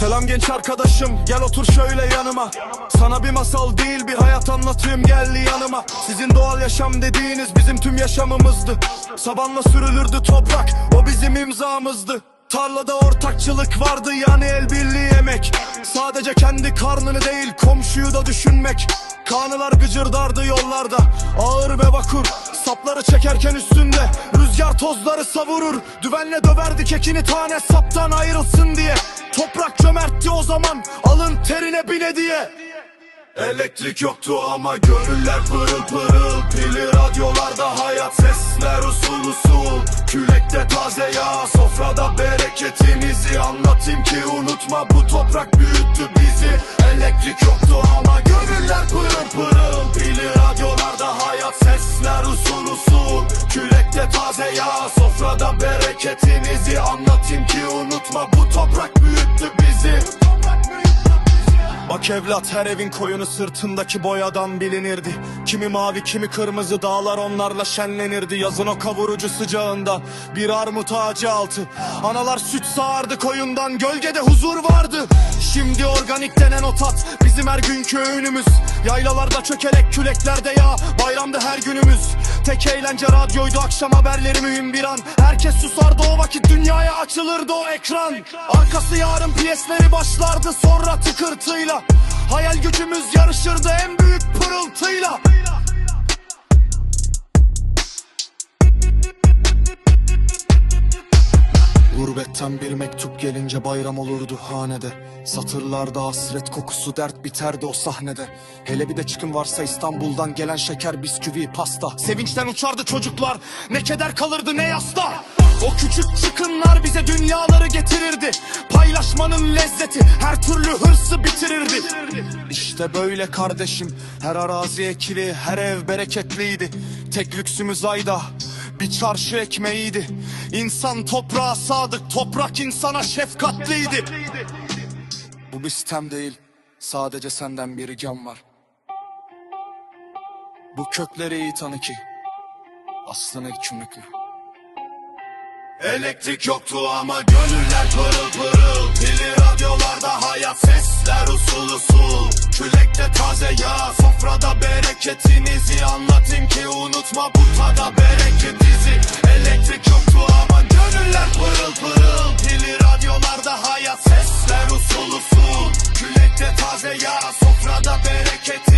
Selam genç arkadaşım gel otur şöyle yanıma. Sana bir masal değil bir hayat anlatayım gel yanıma. Sizin doğal yaşam dediğiniz bizim tüm yaşamımızdı. Sabanla sürülürdü toprak o bizim imzamızdı. Tarlada ortakçılık vardı yani el birliği emek Sadece kendi karnını değil komşuyu da düşünmek. Kanılar gıcırdardı yollarda. Ağır ve vakur. Sapları çekerken üstünde. Rüzgar tozları savurur. Düvenle döverdik ekini tane saptan ayrılsın diye. Toprak cömertti o zaman. Alın terine bile diye. Elektrik yoktu ama gönüller pırıl pırıl. Pili radyolarda hayat sesler usul usul. Külekte taze yağ sofrada bereketinizi Anlatayım ki unutma bu toprak büyüttü bizi. Elektrik yoktu ama gönüller pırıl pırıl. Pili radyolarda hayat sesler usul usul. Külekte taze yağ sofrada bereketinizi Anlatayım ki unutma bu toprak büyüttü bizi Bak evlat her evin koyunu sırtındaki boyadan bilinirdi. Kimi mavi kimi kırmızı dağlar onlarla şenlenirdi. Yazın o kavurucu sıcağında bir armut ağacı altı. Analar süt sağardı koyundan gölgede huzur vardı. Şimdi organik denen o tat bizim her günkü öğünümüz Yaylalarda çökelek küleklerde yağ bayramda her günümüz Tek eğlence radyoydu. Akşam haberleri mühim bir an. Herkes susardı o vakit dünyaya açılırdı o ekran. Arkası yarın piyesleri başlardı sonra tıkırtıyla. Hayal gücümüz yarışırdı en büyük pırıltıyla Gurbetten bir mektup gelince bayram olurdu hanede. Satırlarda hasret kokusu dert biterdi o sahnede. Hele bir de çıkın varsa İstanbul'dan gelen şeker bisküvi pasta. Sevinçten uçardı çocuklar ne keder kalırdı ne yasta. O küçük çıkınlar bize dünyaları getirirdi. Paylaşmanın lezzeti her türlü hırsı bitirirdi. İşte böyle kardeşim her arazi ekili her ev bereketliydi. Tek lüksümüz ayda bir çarşı ekmeğiydi. İnsan toprağa sadık toprak insana şefkatliydi. Bu bir sitem değil. Sadece senden bir ricam var. Bu kökleri iyi tanı ki aslını çümükle Elektrik yoktu ama gönüller pırıl pırıl. Pili radyolarda hayat sesler usul usul Külekte taze yağ sofrada bereketinizi Anlatayım ki unutma bu tada bereket izi Elektrik yoktu ama gönüller pırıl pırıl. Pili radyolarda hayat sesler usul usul. Külekte taze yağ sofrada bereket